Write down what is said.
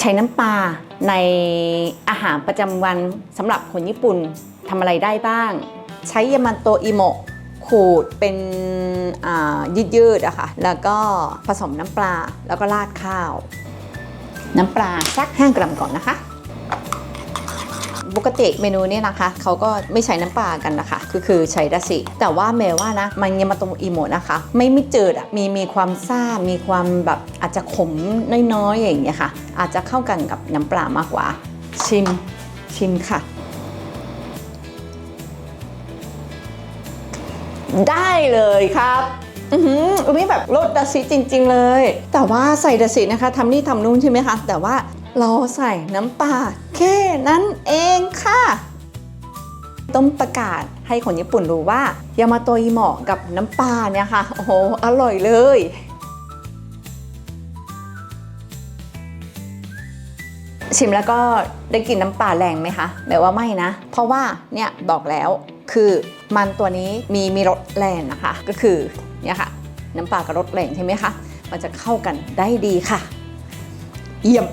ใช้น้ำปลาในอาหารประจำวันสำหรับคนญี่ปุ่นทำอะไรได้บ้าง ใช้ยามันโตอิโมะขูดเป็นยืดๆอะค่ะ แล้วก็ผสมน้ำปลาแล้วก็ราดข้าว น้ำปลาสักแห้งกรัมก่อนนะคะ ปกติเมนูนี้นะคะเขาก็ไม่ใช้น้ำปลากันนะคะ คือคือใช้ดาชิแต่ว่าแม้ว่านะมันยามาโตอิโมะนะคะ ไม่ไม่จืดอะมีมีความซ่ามีความแบบอาจจะขมน้อยๆอย่างเงี้ยค่ะ อาจจะเข้ากันกับน้ำปลามากกว่า ชิมชิมค่ะ ได้เลยครับอือหืออันนี้แบบรสดาชิจริง ๆ เลย แต่ว่าใส่ดาชินะคะทำนี่ทำนู่นใช่ไหมคะ แต่ว่าเราใส่น้ำปลา แค่นั้นเองค่ะ ต้องประกาศให้คนญี่ปุ่นรู้ว่ายามาโตอิโมาะกับน้ำปลาเนี่ยค่ะ โอ้โห อร่อยเลยชิมแล้วก็ได้กลิ่นน้ำปลาแรงไหมคะแบบว่าไม่นะ เพราะว่าเนี่ยบอกแล้วคือมันตัวนี้มีมีรสแรงนะคะ ก็คือเนี่ยค่ะ น้ำปลากับรสแรงใช่ไหมคะ มันจะเข้ากันได้ดีค่ะ เยี่ยม